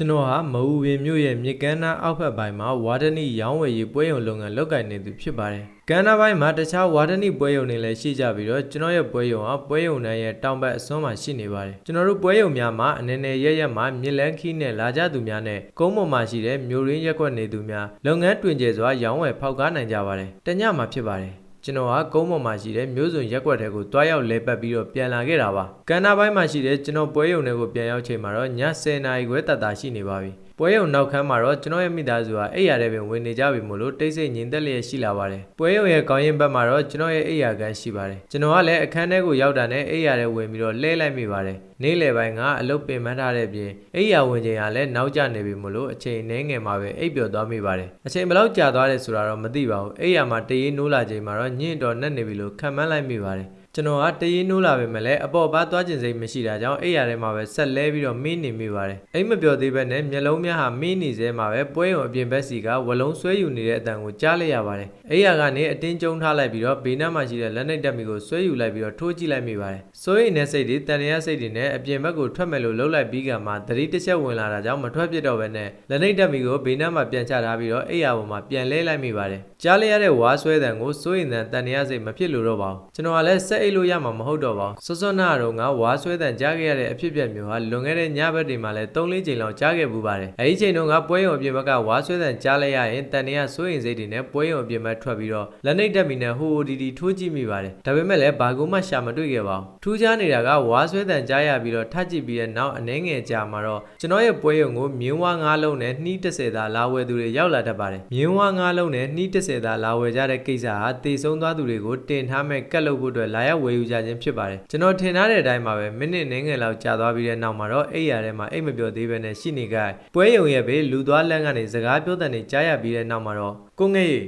ကျွန်တော်ဟာမအူပင်မြို့ရဲ့မြေကမ်းနားအောက်ဘက်ပိုင်းမှာဝါဒနီရောင်းဝယ်ရေးပွဲရုံလုပ်ငန်းလုပ်ကိုင်နေသူဖြစ်ပါတယ်။ကမ်းနားပိုင်းမှာတခြားဝါဒနီပွဲရုံတွေလည်းရှိကြပြီးတော့ကျွန်တော်ရဲ့ပွဲရုံဟာပွဲရုံတိုင်းရဲ့တောင်ဘက်အစွန်းမှာရှိနေပါတယ်။ကျွန်တော်တို့ပွဲရုံများမှာအနေနဲ့ရရက်မှာမြစ်လန်းခီးနဲ့လာကြသူများနဲ့ကုန်းပေါ်မှာရှိတဲ့မြို့ရင်းရက်ကွက်နေသူများလုပ်ငန်းတွင်ကျစွာရောင်းဝယ်ဖောက်ကားနိုင်ကြပါတယ်။တညမှာဖြစ်ပါတယ်။ ကျွန်တော်ကကုန်းပေါ်မှာရှိတဲ့မျိုးစုံရက်ွက်တဲကိုတွားရောက်လဲပတ်ပြီးတော့ပြန်လာခဲ့တာပါကန္နာပိုင်းမှာရှိတဲ့ကျွန်တော်ပွဲရုံတွေကိုပြန်ရောက်ချိန်မှာတော့ည10နာရီခွဲတတ်တာရှိနေပါပြီပွဲရုံနောက်ခန်းမှာတော့ကျွန်တော်ရဲ့မိသားစုဟာအိပ်ရာထဲပင်ဝင်နေကြပြီမို့လို့တိတ်ဆိတ်ငြိမ်သက်လျက်ရှိလာပါတယ်ပွဲရုံရဲ့ကောင်းရင်ဘက်မှာတော့ကျွန်တော်ရဲ့အိပ်ရာခန်းရှိပါတယ်ကျွန်တော်ကလည်းအခန်းထဲကိုရောက်တာနဲ့အိပ်ရာထဲဝင်ပြီးတော့လဲလိုက်မိပါတယ် နေ့လယ်ပိုင်းကအလုပ်ပင်ပန်းထားတဲ့အပြင်အိပ်ရာဝင်ချိန်ကလည်းနောက်ကျနေပြီမို့လို့အချိန်နှဲငယ်မှာပဲအိပ်ပျော်သွားမိပါတယ်အချိန်ဘယ်လောက်ကြာသွားတယ်ဆိုတာတော့မသိပါဘူးအိပ်ရာမှာတရေနိုးလာချိန်မှာတော့ညင့်တော်နဲ့နေပြီလို့ခံမှန်းလိုက်မိပါတယ် ကျွန်တော်ကတရင်နိုးလာပဲမဲ့လည်းအပေါ်ပါသွားခြင်းစိတ်မရှိတာကြောင့်အိပ်ရာထဲမှာပဲဆက်လဲပြီးတော့မင်းနေမိပါတယ်အိမ်မပြောသေးပဲနဲ့မျက်လုံးများဟာမင်းနေစေမှာပဲပွဲရုံအပြင်ဘက်စီကဝလုံးဆွဲယူနေတဲ့အတန်ကိုကြားလိုက်ရပါတယ်အိပ်ရာကနေအတင်းကျုံထားလိုက်ပြီးတော့ဘေးနားမှာရှိတဲ့လက်နှိပ်တက်မီကိုဆွဲယူလိုက်ပြီးတော့ထိုးကြည့်လိုက်မိပါတယ်စိုးရိမ်တဲ့စိတ်တွေတန်ရရစိတ်တွေနဲ့အပြင်ဘက်ကိုထွက်မယ်လို့လှုပ်လိုက်ပြီးကမှသတိတစ်ချက်ဝင်လာတာကြောင့်မထွက်ပြစ်တော့ပဲနဲ့လက်နှိပ်တက်မီကိုဘေးနားမှာပြန်ချထားပြီးတော့အိပ်ရာပေါ်မှာပြန်လဲလိုက်မိပါတယ်ကြားလိုက်ရတဲ့ဝါဆွဲတန်ကိုစိုးရိမ်တဲ့တန်ရရစိတ်မဖြစ်လို့တော့ပါဘူးကျွန်တော်ကလည်းဆက်အိပ်လို့ရမှာမဟုတ်တော့ပါဘူးစောစောနာတော့ငါဝါဆွဲတန်ကြားခဲ့ရတဲ့အဖြစ်အပျက်မျိုးဟာလွန်ခဲ့တဲ့ညဘက်တွေမှာလည်း၃-၄ချိန်လောက်ကြားခဲ့ပူပါတယ်အဲဒီချိန်တုန်းကပွဲရုံအပြင်ဘက်ကဝါဆွဲတန်ကြားလိုက်ရရင်တန်ရရစိုးရိမ်စိတ်တွေနဲ့ပွဲရုံအပြင်ဘက်ထွက်ပြီးတော့လက်နှိပ်တက်မီနဲ့ဟိုဟိုဒီဒီထိုးကြည့်မိပါတယ်ဒါပေမဲ့လည်းဘာကူမှရှာမတွေ့ခဲ့ပါဘူးထူးခြားနေတာကဝါဆွဲတန်ကြားရပြီးတော့ထပ်ကြည့်ပြီးတဲ့နောက်အနေငယ်ကြာမှာတော့ကျွန်တော်ရဲ့ပွဲရုံကိုမြင်းဝါငါးလုံးနဲ့နှီး30သာလာဝယ်သူတွေရောက်လာတတ်ပါတယ်မြင်းဝါငါးလုံးနဲ့နှီး30သာလာဝယ်ကြတဲ့ကိစ္စဟာတေဆုံးသွားသူတွေကိုတင်ထားမဲ့ကတ်လုပ်ဖို့အတွက်လာရောက်ဝယ်ယူကြခြင်းဖြစ်ပါတယ်ကျွန်တော်ထင်ထားတဲ့အတိုင်းပါပဲမိနစ်နှင်းငယ်လောက်ကြာသွားပြီးတဲ့နောက်မှာတော့အိပ်ရာထဲမှာအိတ်မပြောသေးပဲနဲ့ရှိနေကြပွဲရုံရဲ့ဘေးလူသွားလမ်းကနေစကားပြောတဲ့နေကြားရပြီးတဲ့နောက်မှာတော့ကိုငယ်ရေ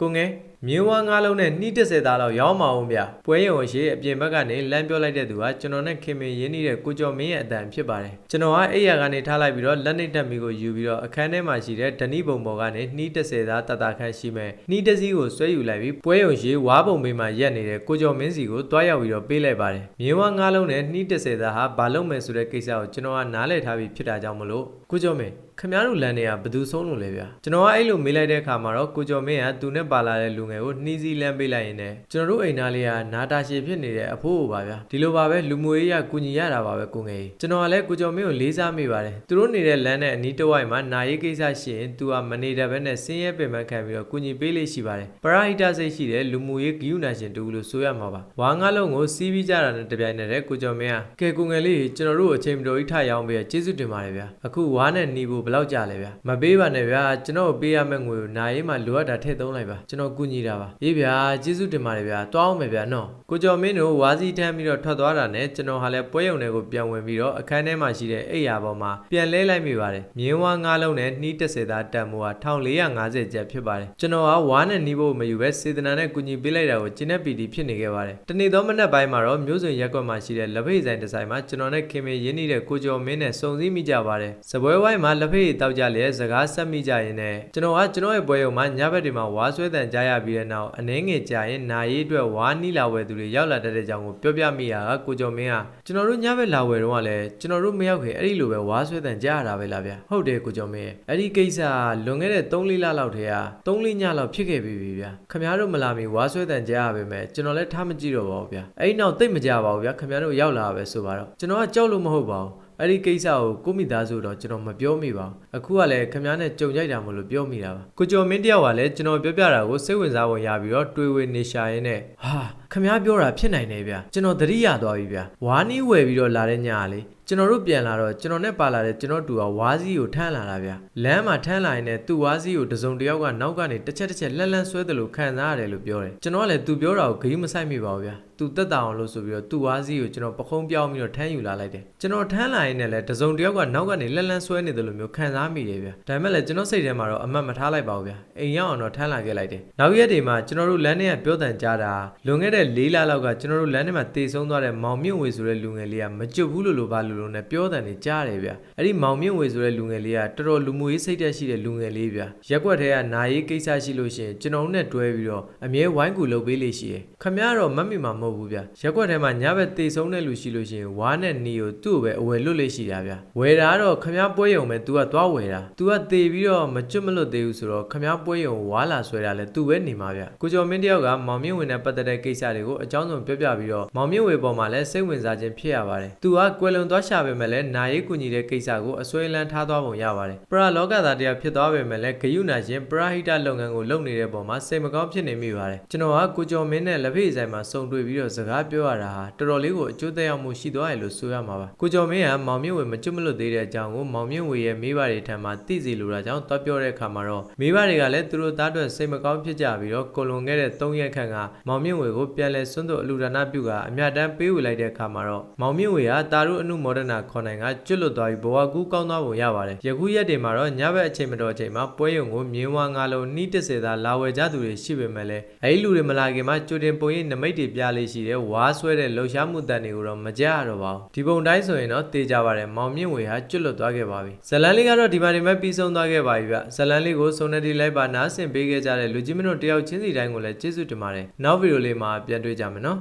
ကိုငယ် မြင်းဝါငါးလုံးနဲ့နှီး30သားလောက်ရောင်းမအောင်ဗျပွဲရုံအရှိအပြင်ဘက်ကနေလမ်းပြောလိုက်တဲ့သူကကျွန်တော်နဲ့ခင်မင်ရင်းနှီးတဲ့ကိုကျော်မင်းရဲ့အတန်ဖြစ်ပါတယ်ကျွန်တော်ကအိယာကနေထားလိုက်ပြီးတော့လက်နှိပ်တက်မီကိုယူပြီးတော့အခန်းထဲမှာရှိတဲ့ဓနီပုံပေါ်ကနေနှီး30သားတတခန့်ရှိမဲ့နှီးတစည်းကိုဆွဲယူလိုက်ပြီးပွဲရုံရှိဝါပုံမေးမှာရက်နေတဲ့ကိုကျော်မင်းစီကိုတွားရောက်ပြီးတော့ပေးလိုက်ပါတယ်မြင်းဝါငါးလုံးနဲ့နှီး30သားဟာဘာလုပ်မယ်ဆိုတဲ့ကိစ္စကိုကျွန်တော်ကနားလည်ထားပြီးဖြစ်တာကြောင့်မလို့ ကိုကျော်မင်းခင်ဗျားတို့လမ်းတွေကဘယ်သူဆုံးလို့လဲဗျာကျွန်တော်ကအဲ့လိုမေးလိုက်တဲ့အခါမှာတော့ကိုကျော်မင်းကသူနဲ့ပါလာတဲ့လူငယ်ကိုနှီးစည်းလမ်းပေးလိုက်ရင်လည်းကျွန်တော်တို့အိမ်သားလေးကနာတာရှည်ဖြစ်နေတဲ့အဖိုးပါဗျာဒီလိုပါပဲလူမျိုးရေးရကူညီရတာပါပဲကိုငယ်ကြီးကျွန်တော်ကလည်းကိုကျော်မင်းကိုလေးစားမိပါတယ်သူတို့နေတဲ့လမ်းနဲ့အနီးတစ်ဝိုက်မှာနာရေးကိစ္စရှိရင်သူကမနေတဲ့ဘဲနဲ့ဆင်းရဲပင်ပန်းခံပြီးတော့ကူညီပေးလေးရှိပါတယ်ပရာဟိတစိတ်ရှိတဲ့လူမျိုးရေးဂိယူနာရှင်တူလို့ဆိုရမှာပါဝါငါလုံးကိုစီးပြီးကြတာနဲ့တပြိုင်နက်တည်းကိုကျော်မင်းကကဲကိုငယ်လေးကျွန်တော်တို့အချိန်မတော်ကြီးထရောင်းပေးရကျေးဇူးတင်ပါတယ်ဗျာအခုဝါနဲ့နီဖို့ဘယ်လောက်ကြလဲဗျာမပေးပါနဲ့ဗျာကျွန်တော်ပေးရမယ့်ငွေကိုနာရေးမှာလိုအပ်တာထည့်သုံးလိုက်ပါကျွန်တော်ကူညီတာပါရေးဗျာကျေးဇူးတင်ပါတယ်ဗျာတွားအောင်မယ်ဗျာနော်ကိုကျော်မင်းတို့ဝါစီထမ်းပြီးတော့ထွက်သွားတာနဲ့ကျွန်တော်ဟာလည်းပွဲရုံတွေကိုပြန်ဝင်ပြီးတော့အခန်းထဲမှာရှိတဲ့အိယာပေါ်မှာပြန်လဲလိုက်မိပါတယ်မြင်းဝါငါးလုံးနဲ့နှီး30သားတန်မိုးဟာ1450ကျပ်ဖြစ်ပါတယ်ကျွန်တော်ကဝါနဲ့နှီးဖို့မယူပဲစေတနာနဲ့ကူညီပေးလိုက်တာကိုကျင်းတဲ့ပီတီဖြစ်နေခဲ့ပါတယ်တနေ့သောမနက်ပိုင်းမှာတော့မျိုးစုံရက်ကွက်မှာရှိတဲ့လက်ဖိတ်ဆိုင်တစ်ဆိုင်မှာကျွန်တော်နဲ့ခင်မင်းရင်းနှီးတဲ့ကိုကျော်မင်းနဲ့စုံစည်းမိကြပါတယ်စပွဲဝိုင်းမှာလက်ဖိတ်တောက်ကြလျက်စကားဆက်မိကြရင်နဲ့ကျွန်တော်ကကျွန်တော်ရဲ့ပွဲရုံမှာညဘက်တွေမှာဝါဆွဲတန်ကြားရပြီးတဲ့နောက်အနှဲငယ်ကြာရင်နာရေးအတွက်ဝါနီးလာဝယ်သူတွေရောက်လာတတ်တဲ့အကြောင်းကိုပြောပြမိရကကိုကျော်မင်းကကျွန်တော်တို့ညဘက်လာဝယ်တော့ကလည်းကျွန်တော်တို့မရောက်ခင်အဲ့ဒီလိုပဲဝါဆွဲတန်ကြားရတာပဲလားဗျဟုတ်တယ်ကိုကျော်မင်းရဲ့အဲ့ဒီကိစ္စလွန်ခဲ့တဲ့3-4လလောက်ထဲက3-4ညလောက်ဖြစ်ခဲ့ပြီဗျာခင်ဗျားတို့မလာမီဝါဆွဲတန်ကြားရပါမယ်ကျွန်တော်လည်းထားမကြည့်တော့ပါဘူးဗျာအဲ့ဒီနောက်တိတ်မကြပါဘူးဗျာခင်ဗျားတို့ရောက်လာပဲဆိုပါတော့ကျွန်တော်ကကြောက်လို့မဟုတ်ပါဘူး အဲ့ဒီကိစ္စကိုကိုမိသားစုတော့ကျွန်တော်မပြောမိပါဘူးအခုကလည်းခင်ဗျားနဲ့ကြုံကြိုက်တာမလို့ပြောမိတာပါကိုကျော်မင်းတယောက်ကလည်းကျွန်တော်ပြောပြတာကိုစိတ်ဝင်စားဝင်ရပြီးတော့တွေးဝေနေရှာရင်းနဲ့ဟာခင်ဗျားပြောတာဖြစ်နိုင်တယ်ဗျာကျွန်တော်သတိရသွားပြီဗျာဝါနီးဝယ်ပြီးတော့လာတဲ့ညကလေကျွန်တော်တို့ပြန်လာတော့ကျွန်တော်နဲ့ပါလာတဲ့ကျွန်တော်တူကဝါးစည်းကိုထမ်းလာတာဗျလမ်းမှာထမ်းလာရင်လည်းသူ့ဝါးစည်းကိုတစုံတစ်ယောက်ကနောက်ကနေတစ်ချက်တစ်ချက်လှမ်းလှမ်းဆွဲတယ်လို့ခံစားရတယ်လို့ပြောတယ်ကျွန်တော်ကလည်းသူပြောတာကိုဂရုမစိုက်မိပါဘူးဗျသူတက်တာအောင်လို့ဆိုပြီးတော့သူ့ဝါးစည်းကိုကျွန်တော်ပခုံးပြောင်းပြီးတော့ထမ်းယူလာလိုက်တယ်ကျွန်တော်ထမ်းလာရင်လည်းတစုံတစ်ယောက်ကနောက်ကနေလှမ်းလှမ်းဆွဲနေတယ်လို့မျိုးခံစားမိတယ်ဗျဒါပေမဲ့လည်းကျွန်တော်စိတ်ထဲမှာတော့အမှတ်မထားလိုက်ပါဘူးဗျအိမ်ရောက်အောင်တော့ထမ်းလာခဲ့လိုက်တယ်နောက်ရက်တွေမှာကျွန်တော်တို့လမ်းထဲကပြောတန်ကြတာလွန်ခဲ့တ၄လလောက်ကကျွန်တော်တို့လမ်းထဲမှာတေဆုံးသွားတဲ့မောင်မြင့်ဝေဆိုတဲ့လူငယ်လေးကမကြွဘူးလို့လို့ပါလို့ လိုနဲ့ပြောတဲ့နေကြားတယ်ဗျအဲ့ဒီမောင်မြင့်ဝေဆိုတဲ့လူငယ်လေးကတော်တော်လူမှုရေးစိတ်သက်ရှိတဲ့လူငယ်လေးဗျရက်ွက်ထဲကနာရေးကိစ္စရှိလို့ရှိရင်ကျွန်တော်တို့နဲ့တွဲပြီးတော့အမြဲဝိုင်းကူလုပ်ပေးလေရှိတယ်ခမရတော့မတ်မိမှာမဟုတ်ဘူးဗျရက်ွက်ထဲမှာညဘက်တေဆုံးတဲ့လူရှိလို့ရှိရင်ဝါနဲ့နီကိုသူ့ကိုပဲအဝယ်လွတ်လေရှိတာဗျဝယ်တာကတော့ခမရပွဲရုံပဲ तू ကသွားဝယ်တာ तू ကတေပြီးတော့မကျွတ်မလွတ်သေးဘူးဆိုတော့ခမရပွဲရုံဝါလာဆွဲတာလဲ तू ပဲနေမှာဗျကိုကျော်မင်းတယောက်ကမောင်မြင့်ဝင်နဲ့ပတ်သက်တဲ့ကိစ္စ တွေကိုအကြောင်းစုံပြောပြပြီးတော့မောင်မြင့်ဝေပေါ်မှာလည်းစိတ်ဝင်စားခြင်းဖြစ်ရပါတယ်။ तू ကကွယ်လွန်သွားရှာပေမဲ့လည်းနာရေးကူညီတဲ့ကိစ္စကိုအစွဲလန်းထားသွားပုံရပါတယ်။ပရလောကသားတရားဖြစ်သွားပေမဲ့လည်းဂယုဏရှင်ပရဟိတလုပ်ငန်းကိုလုပ်နေတဲ့ပုံမှာစိတ်မကောင်းဖြစ်နေမိပါတယ်။ကျွန်တော်ကကိုကျော်မင်းနဲ့လက်ဖေးဆိုင်မှာစုံတွေ့ပြီးတော့စကားပြောရတာဟာတော်တော်လေးကိုအကျိုးသက်ရောက်မှုရှိသွားရလို့ဆိုရမှာပါ။ကိုကျော်မင်းကမောင်မြင့်ဝေမကျွတ်မလွတ်သေးတဲ့အကြောင်းကိုမောင်မြင့်ဝေရဲ့မိဘတွေထံမှာသိစေလိုတာကြောင့်တွားပြောတဲ့အခါမှာတော့မိဘတွေကလည်းသူတို့သားအတွက်စိတ်မကောင်းဖြစ်ကြပြီးတော့ကိုလွန်ခဲ့တဲ့၃ရက်ခန့်ကမောင်မြင့်ဝေကိုပြန်လဲစွန့်တို့အလူဒါနပြုကအမြတ်တမ်းပေးဝေလိုက်တဲ့အခါမှာတော့မောင်မြင့်ဝေကတာရုအနုမောဒနာခေါ်နိုင်ကကျွတ်လွတ်သွားပြီးဘဝကူးကောင်းသွားပုံရပါတယ်ယခုရက်တွေမှာတော့ညဘက်အချိန်မတော်အချိန်မှာပွဲရုံကိုမြင်းဝါငါလုံးနှီးတစ်စေသာလာဝယ်ကြသူတွေရှိပေမဲ့လည်းအဲဒီလူတွေမလာခင်မှာကြိုတင်ပုံရိပ်နမိတ်တွေပြလေးရှိတဲ့ဝါဆွဲတဲ့လှုပ်ရှားမှုတန်တွေကိုတော့မကြရတော့ပါဘူးဒီပုံတိုင်းဆိုရင်တော့တေးကြပါတယ်မောင်မြင့်ဝေဟာကျွတ်လွတ်သွားခဲ့ပါပြီဇလန်လေးကတော့ဒီမှာဒီမဲ့ပြီးဆုံးသွားခဲ့ပါပြီဗျဇလန်လေးကိုစုံနေတီလိုက်ပါနားဆင်ပေးခဲ့ကြတဲ့လူကြီးမင်းတို့တယောက်ချင်းစီတိုင်းကိုလည်းကျေးဇူးတင်ပါတယ်နောက်ဗီဒီယိုလေးမှာပြန်တွေ့ကြမယ်နော်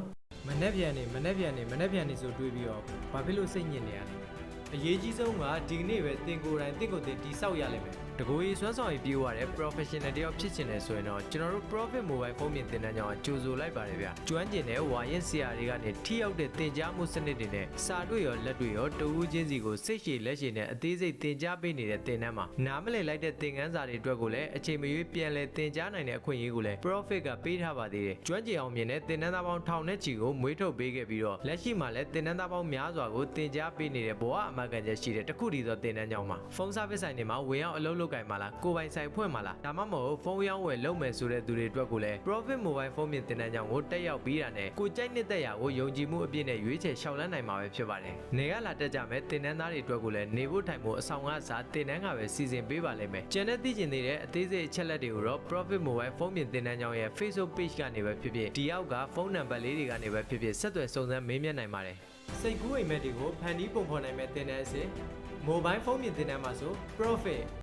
မနှက်ပြန်နေမနှက်ပြန်နေမနှက်ပြန်နေဆိုတွေးပြီးတော့ဘာဖြစ်လို့စိတ်ညစ်နေရလဲအရေးကြီးဆုံးကဒီကနေ့ပဲတင်ကိုယ်တိုင်တင့်ကိုယ်တင်တိဆောက်ရလိမ့်မယ် တကူရေးဆွမ်းဆောင်ရေးပြေးရတဲ့ professional တယောက်ဖြစ်ချင်တယ်ဆိုရင်တော့ကျွန်တော်တို့ Profit Mobile ဖုန်းမြင်သင်တန်းကြောင်းကြိုဆိုလိုက်ပါတယ်ဗျာကျွမ်းကျင်တဲ့ဝါရင်ဆရာတွေကနေထိရောက်တဲ့သင်ကြားမှုစနစ်တွေနဲ့စာတွေ့ရောလက်တွေ့ရောတဝူးချင်းစီကိုစိတ်ရှည်လက်ရှည်နဲ့အသေးစိတ်သင်ကြားပေးနေတဲ့သင်တန်းမှာနားမလည်လိုက်တဲ့သင်ခန်းစာတွေအတွက်ကိုလည်းအချိန်မရွေးပြန်လည်သင်ကြားနိုင်တဲ့အခွင့်အရေးကိုလည်း Profit ကပေးထားပါသေးတယ်ကျွမ်းကျင်အောင်မြင်တဲ့သင်တန်းသားပေါင်းထောင်နဲ့ချီကိုမွေးထုတ်ပေးခဲ့ပြီးတော့လက်ရှိမှာလည်းသင်တန်းသားပေါင်းများစွာကိုသင်ကြားပေးနေတဲ့ဘဝအမှန်ကန်ချက်ရှိတဲ့တခုတည်းသောသင်တန်းကြောင်းမှာဖုန်း service ဆိုင်တွေမှာဝင်ရောက်အလုပ်လုပ်ကင်မှာလားကိုယ်ပိုင်ဆိုင်ဖွင့်မှာလားဒါမှမဟုတ်ဖုန်းရောင်းဝယ်လုပ်မယ်ဆိုတဲ့သူတွေအတွက်ကိုလည်း profit mobile ဖုန်းမြင်တင်တန်းကြောင်းကိုတက်ရောက်ပြီးတာနဲ့ကိုကြိုက်နှစ်ရာကိုယုံကြည်မှုအပြည့်နဲ့ရွေးချယ်ရှောက်လန်းနိုင်မှာပဲဖြစ်ပါတယ်နေကလာတက်ကြမဲ့တင်တန်းသားတွေအတွက်ကိုလည်းနေဖို့ထိုင်ဖို့အဆောင်ကစားတင်တန်းကပဲစီစဉ်ပေးပါလိမ့်မယ်ကျန်တဲ့သိကျင်နေတဲ့အသေးစိတ်အချက်လက်တွေကိုတော့ profit mobile ဖုန်းမြင်တင်တန်းကြောင်းရဲ့ Facebook page ကနေပဲဖြစ်ဖြစ်ဒီအောက်ကဖုန်းနံပါတ်လေးတွေကနေပဲဖြစ်ဖြစ်ဆက်သွယ်စုံစမ်းမေးမြန်းနိုင်ပါတယ်စိတ်ကူးအိမ်မက်တွေကိုဖန်တီးပုံဖော်နိုင်မဲ့တင်တန်းအစစ် mobile ဖုန်းမြင်တင်တန်းမှာဆို profit